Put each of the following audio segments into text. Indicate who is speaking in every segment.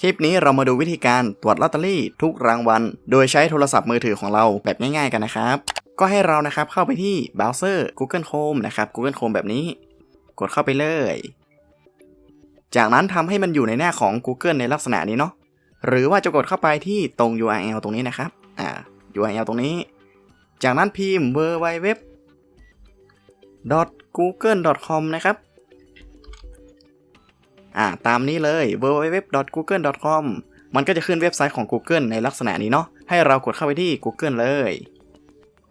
Speaker 1: คลิปนี้เรามาดูวิธีการตรวจลอตเตอรี่ทุกรางวัล โดยใช้โทรศัพท์มือถือของเราแบบง่ายๆกันนะครับ ก็ให้เรานะครับเข้าไปที่เบราว์เซอร์ Google Chrome นะครับ Google Chrome แบบนี้ กดเข้าไปเลย จากนั้นทำให้มันอยู่ในหน้าของ Google ในลักษณะนี้เนาะ หรือว่าจะกดเข้าไปที่ตรง URL ตรงนี้นะครับ อ่า URL ตรงนี้ จากนั้นพิมพ์ www google.com นะครับ อ่าตามนี้เลย www.google.com มันก็จะขึ้นเว็บไซต์ของ Google ในลักษณะนี้เนาะให้เรากดเข้าไปที่ Google เลย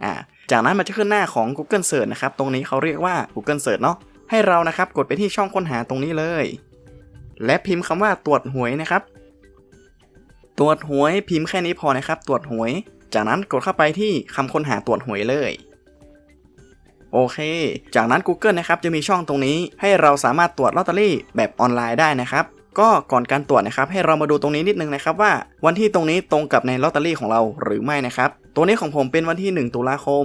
Speaker 1: อ่าจากนั้นมันจะขึ้นหน้าของ Google Search นะครับ ตรงนี้เขาเรียกว่า Google Search เนาะให้เรานะครับกดไปที่ช่องค้นหาตรงนี้เลย และพิมพ์คำว่าตรวจหวยนะครับ ตรวจหวยพิมพ์แค่นี้พอนะครับ ตรวจหวย จากนั้นกดเข้าไปที่คำค้นหาตรวจหวยเลย โอเค จากนั้น Google นะครับจะมีช่องตรงนี้ ให้เราสามารถตรวจลอตเตอรี่แบบออนไลน์ได้นะครับก็ก่อนการตรวจนะครับให้เรามาดูตรงนี้นิดนึงนะครับว่า วันที่ตรงนี้ตรงกับในลอตเตอรี่ของเราหรือไม่นะครับตัวนี้ของผมเป็นวันที่ 1 ตุลาคม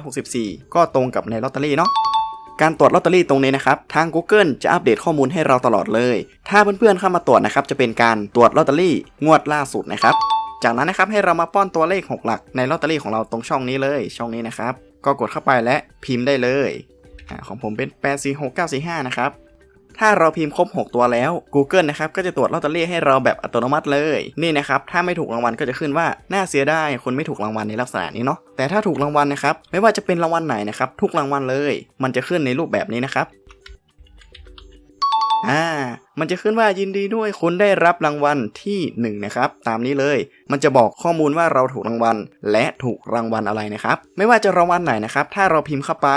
Speaker 1: 2564 ก็ตรงกับในลอตเตอรี่เนาะการตรวจลอตเตอรี่ตรงนี้นะครับทาง Google จะอัปเดตข้อมูลให้เราตลอดเลย ถ้าเพื่อนๆเข้ามาตรวจนะครับจะเป็นการตรวจลอตเตอรี่งวดล่าสุดนะครับจากนั้นนะครับให้เรามาป้อนตัวเลข 6 หลักในลอตเตอรี่ของเราตรงช่องนี้เลยช่องนี้นะครับ ก็กดเข้าไปและพิมพ์ได้เลยอของผมเป็น 846945 นะครับ ถ้าเราพิมพ์ครบ 6 ตัวแล้ว Google นะครับก็จะตรวจลอตเตอรี่ให้เราแบบอัตโนมัติเลย นี่นะครับถ้าไม่ถูกรางวัลก็จะขึ้นว่าน่าเสียดายคนไม่ถูกรางวัลในลักษณะนี้เนาะแต่ถ้าถูกรางวัลนะครับไม่ว่าจะเป็นรางวัลไหนนะครับทุกรางวัลเลย มันจะขึ้นในรูปแบบนี้นะครับ อ่า มันจะขึ้นว่ายินดีด้วยคุณได้รับรางวัลที่ 1 นะครับ ตามนี้เลย มันจะบอกข้อมูลว่าเราถูกรางวัล และถูกรางวัลอะไรนะครับ ไม่ว่าจะรางวัลไหนนะครับ ถ้าเราพิมพ์เข้าไป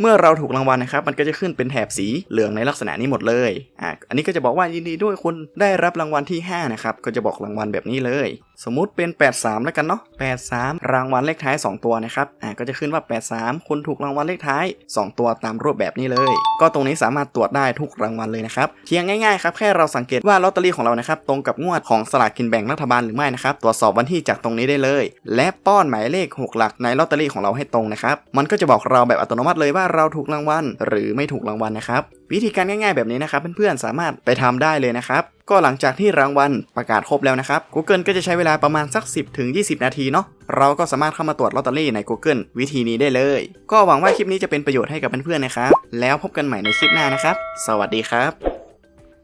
Speaker 1: เมื่อเราถูกรางวัลนะครับ มันก็จะขึ้นเป็นแถบสีเหลืองในลักษณะนี้หมดเลย อ่าอันนี้ก็จะบอกว่ายินดีด้วยคุณได้รับรางวัลที่ 5 นะครับ ก็จะบอกรางวัลแบบนี้เลย สมมุติเป็น 83 แล้วกันเนาะ 83 รางวัลเลขท้าย 2 ตัวนะครับ อ่าก็จะขึ้นว่า 83 คุณถูกรางวัลเลขท้าย 2 ตัวตามรูปแบบนี้เลย ก็ตรงนี้สามารถตรวจได้ทุกรางวัลเลยนะครับเพียงง่ายๆครับ แค่เราสังเกตว่าลอตเตอรี่ของเรานะครับ ตรงกับงวดของสลากกินแบ่งรัฐบาลหรือไม่นะครับ ตรวจสอบวันที่จากตรงนี้ได้เลย และป้อนหมายเลข 6 หลักในลอตเตอรี่ของเราให้ตรงนะครับ มันก็จะบอกเราแบบอัตโนมัติเลยว่าเราถูกรางวัลหรือไม่ถูกรางวัลนะครับ วิธีการง่ายๆแบบนี้นะครับเพื่อนๆสามารถไปทำได้เลยนะครับก็หลังจากที่รางวัลประกาศครบแล้วนะครับ Google ก็จะใช้เวลาประมาณสัก 10ถึง20 นาทีเนาะเราก็สามารถเข้ามาตรวจลอตเตอรี่ใน Google วิธีนี้ได้เลย ก็หวังว่าคลิปนี้จะเป็นประโยชน์ให้กับเพื่อนๆนะครับ แล้วพบกันใหม่ในคลิปหน้านะครับ สวัสดีครับ